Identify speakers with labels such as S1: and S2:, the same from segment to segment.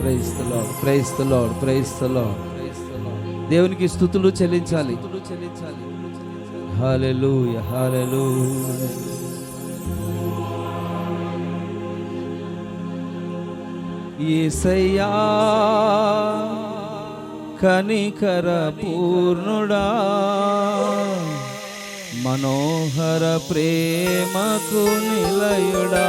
S1: Praise the Lord praise praise దేవునికి స్థుతులు చెల్లించాలి. హల్లెలూయా హల్లెలూయా యేసయ్యా కనికర పూర్ణుడా మనోహర ప్రేమకు నిలయుడా.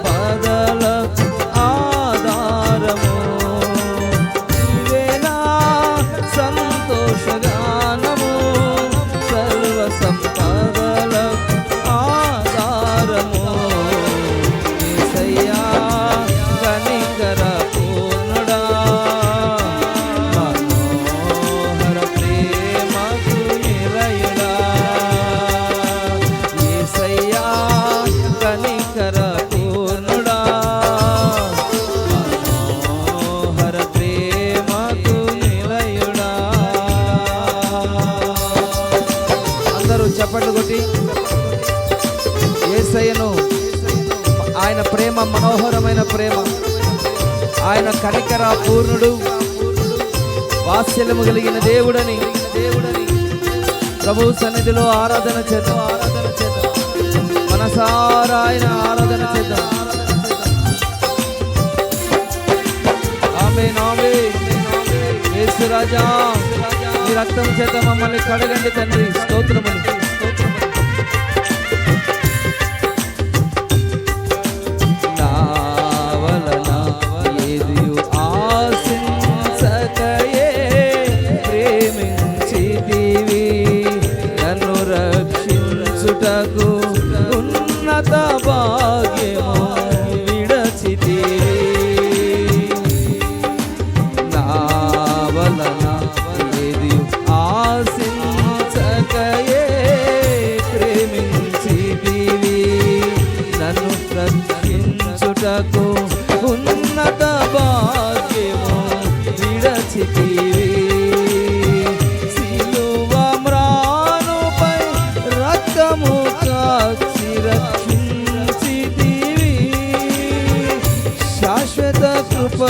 S1: మనోహరమైన ప్రేమ. ఆయన కనికర పూర్ణుడు వాత్సల్యము కలిగిన దేవుడని. దేవుడని ప్రభు సన్నిధిలో ఆరాధన చేద్దాం. ఆరాధన చేద్దాం మనసారా ఆయన ఆరాధన చేద్దాం. ఆమె నామే యేసు రాజా మీ రక్తం చేత మమ్మల్ని కడగండి తండ్రి. స్తోత్రములు.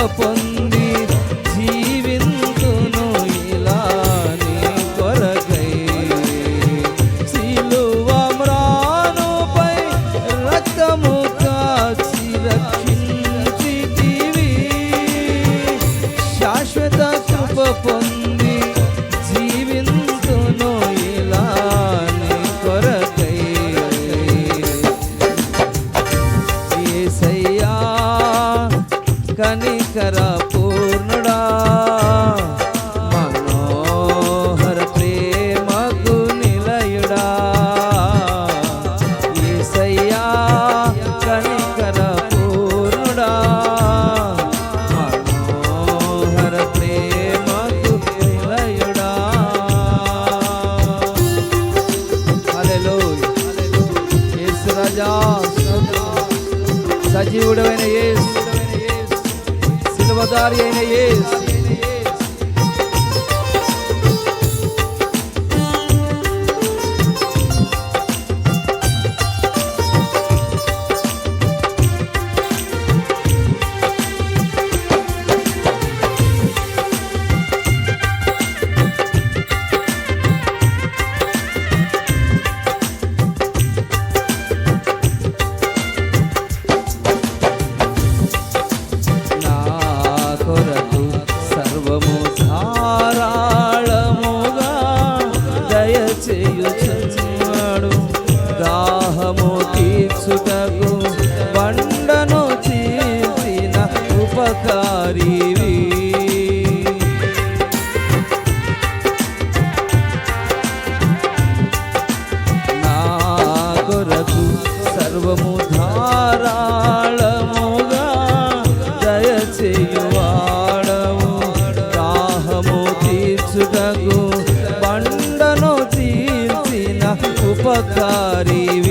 S1: కృప yeneyiz Silvadar yeneyiz पकारी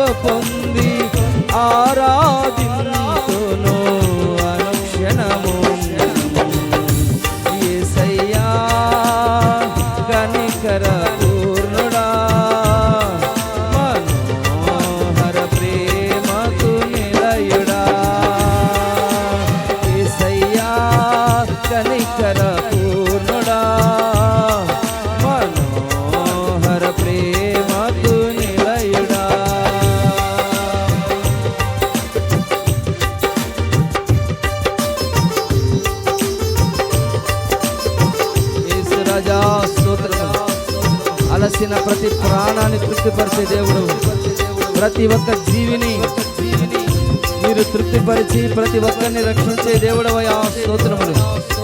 S1: కృప పొంది ఆరా చేసిన ప్రతి ప్రాణాన్ని తృప్తిపరిచే దేవుడు. ప్రతి ఒక్క జీవిని మీరు తృప్తిపరిచి ప్రతి ఒక్కరిని రక్షించే దేవుడవయ స్తోత్రములు.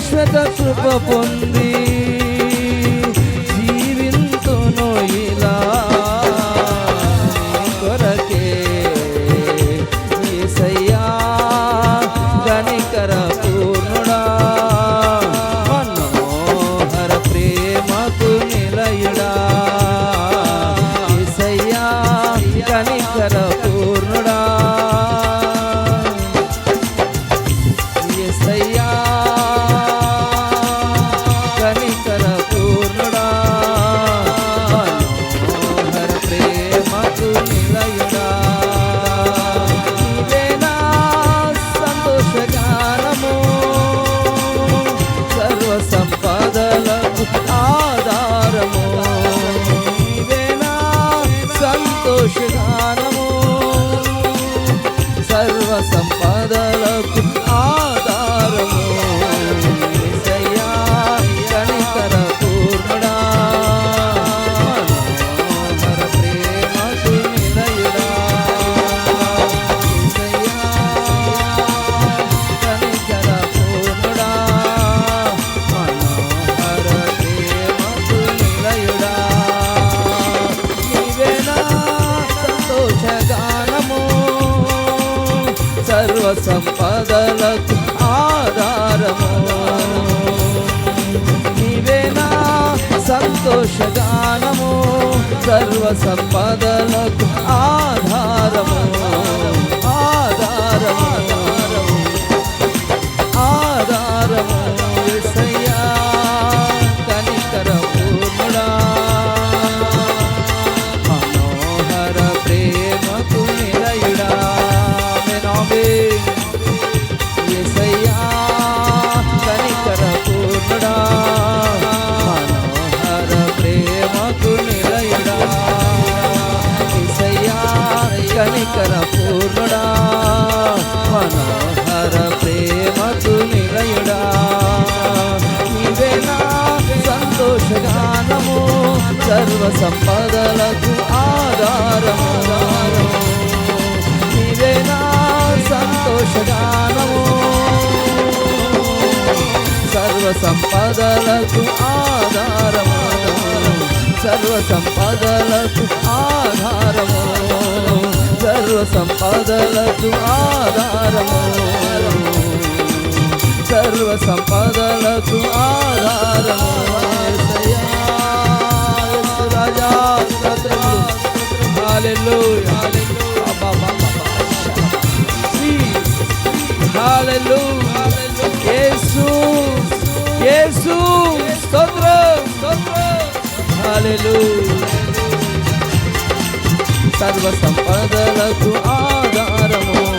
S1: শাশ্বত সুখবন্দী యక్షగానము సర్వ సంపదలకు ఆధారము. కనికర పూర్ణుడా మనోహర ప్రేమకు నిలయుడా. నీవేనా సంతోషగానము సర్వ సంపదలకు ఆధారము. నీవేనా సంతోషగానము సర్వ సంపదలకు ఆధారము. సర్వ సంపదలకు ఆధారము. సర్వ సంపదలకు ఆధారము. సర్వ సంపదలకు ఆధారము. యేసయ్యా, రాజా స్తోత్రములు. యేసు యేసు స్తోత్రం స్తోత్రం. సర్వ సంపదలకు ఆధారము.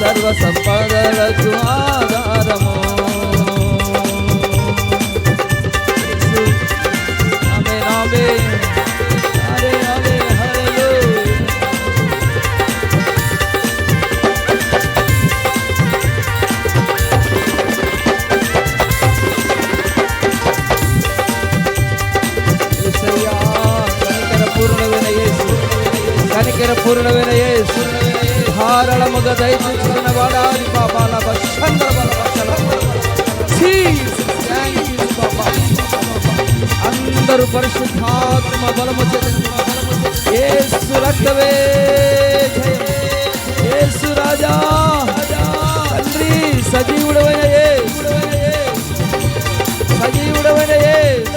S1: సర్వ సంపదలకు ఆధారము. పరిశుద్ధాత్మ బలము చేత యేసు రక్తమే. జయం. యేసు రాజా. తండ్రి సజీవుడమైన యేసు. సజీవుడమైన యేసు.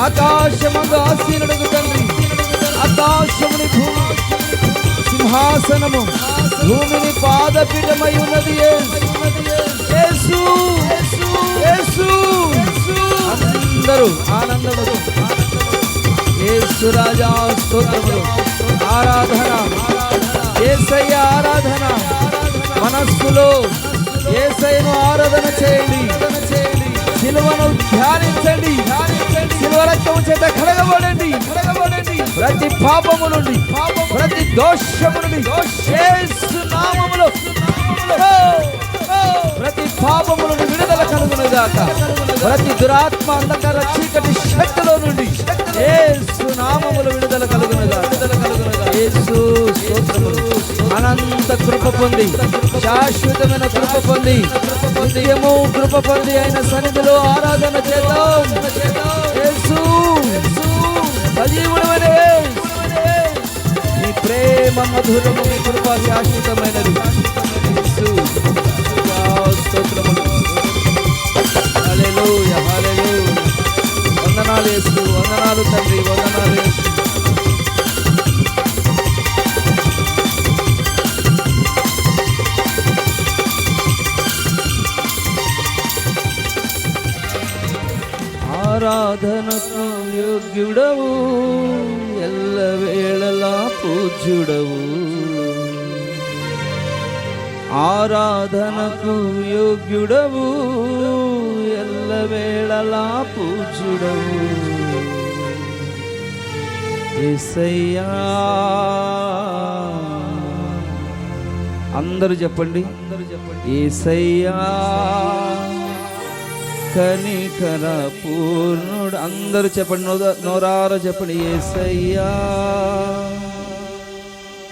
S1: ఆకాశమందు ఆసీనుడకు తండ్రి. ఆకాశముని భూమి. సింహాసనము. భూమిని పాదపీఠమై ఉన్నది యేసు. యేసు. యేసు. అందరూ ఆనందములు. యేసురాజా స్తోత్రములు. ఆరాధన. ఏసయ్య ఆరాధన. మనస్సులో యేసయ్యను ఆరాధన చేయండి. సిలువను ధ్యానించండి. సిలువరక్తము చేత కడగబడండి కడగబడండి. ప్రతి పాపము నుండి ప్రతి దోషము నుండి యేసు నామములో. ప్రతి పాపములను విడుదల కలుగును గాక ప్రతి దురాత్మ అంధకార చీకటి శక్తిలో నుండి యేసు నామములు విడుదల కలుగును గాక యేసు స్తోత్రములు. అనంత కృప పొంది శాశ్వతమైన కృప పొంది నిత్యము కృప పొంది ఆయన సన్నిధిలో ఆరాధన చేద్దాం. యేసు సజీవుడమైన యేసు. ప్రేమ మధురము నీ కృప శాశ్వతమైనది. స్తోత్రములు. హల్లెలూయా, హల్లెలూయా. వందనాలు యేసు వందనాలు తండ్రి వందనాలు యేసు ఆరాధనకు యోగ్యుడవు ఎల్లవేళలా పూజ్యుడవు ఆరాధనకు యోగ్యుడవు ఎల్లవేళలా పూజుడవు యేసయ్యా అందరూ చెప్పండి అందరూ చెప్పండి. ఏసయ్యా. కనికర పూర్ణుడు. అందరూ చెప్పండి. నోద- నోరార చెప్పండి. ఏసయ్యా.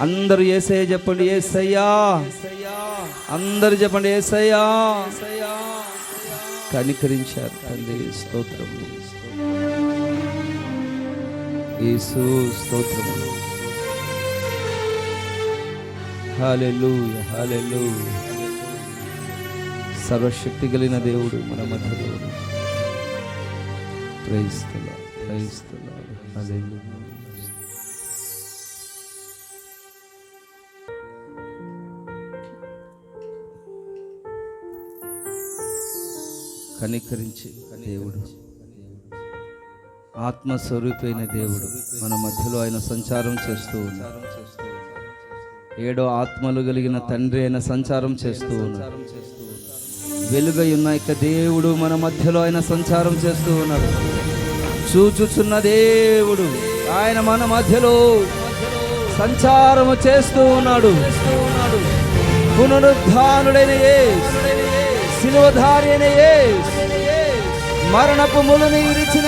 S1: అందరూ ఏసయ్య చెప్పండి. ఏసయ్యా. అందరు చెప్పండి ఏసయ్యా. కనికరించారు తండ్రి స్తోత్రం యేసు స్తోత్రము. హల్లెలూయ హల్లెలూయ. సర్వశక్తి కలిగిన దేవుడు మన మధ్యలో. ఉన్నాడు. Praise the Lord. కనికరించి దేవుడు. ఆత్మస్వరూపైన దేవుడు. మన మధ్యలో ఆయన సంచారం చేస్తూ ఉన్నారు ఏడో ఆత్మలు కలిగిన తండ్రి అయిన సంచారం చేస్తూ ఉన్నారు వెలుగై ఉన్న ఇక దేవుడు మన మధ్యలో ఆయన సంచారం చేస్తూ ఉన్నాడు. చూచుచున్న దేవుడు ఆయన మన మధ్యలో సంచారము చేస్తూ ఉన్నాడు. పునరుద్ధానుడైన ఏ శిలువధారి అయిన మరణపు ములుని విరిచిన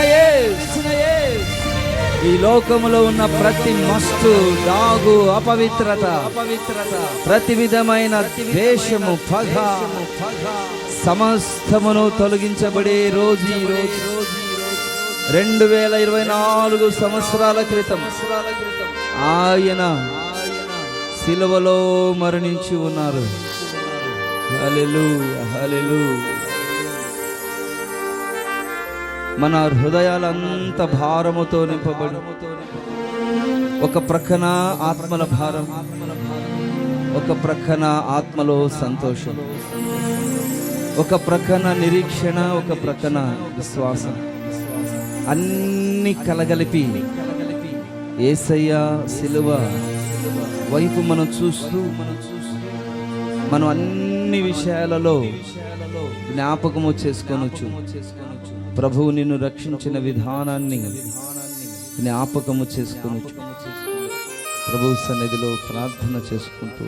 S1: ఈ లోకములో ఉన్న ప్రతి మస్తు దాగు అపవిత్రత అపవిత్రత ప్రతి విధమైన ద్వేషము పగ సమస్తమును తొలగించబడే రోజు ఈ రోజు. రెండు వేల ఇరవై నాలుగు సంవత్సరాల క్రితం ఆయన సిలువలో మరణించి ఉన్నారు. మన హృదయాలంత భారముతో నింపబడి ఒక ప్రక్కన ఆత్మల భారం ఒక ప్రక్కన ఆత్మలో సంతోషం ఒక ప్రక్కన నిరీక్షణ ఒక ప్రక్కన విశ్వాసం. అన్ని కలగలిపి ఏసయ్య సిలువ వైపు మనం చూస్తూ మనం అన్ని విషయాలలో జ్ఞాపకము చేసుకొనొచ్చు ప్రభువు నిన్ను రక్షించిన విధానాన్ని జ్ఞాపకము చేసుకొనొచ్చు ప్రభు సన్నిధిలో ప్రార్థన చేసుకుంటూ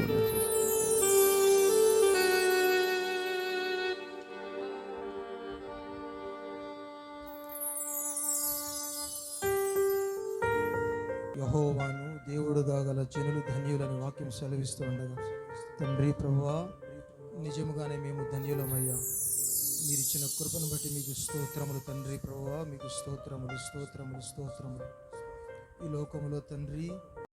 S2: యహోవాను దేవుడుగా గల జనులు ధన్యులని వాక్యం సెలవిస్తూ ఉండగా తండ్రి ప్రభువా నిజముగానే మేము ధన్యులమయ్యా. మీరు ఇచ్చిన కృపను బట్టి మీకు స్తోత్రములు తండ్రి ప్రభావ మీకు స్తోత్రములు స్తోత్రములు స్తోత్రములు. ఈ లోకములో తండ్రి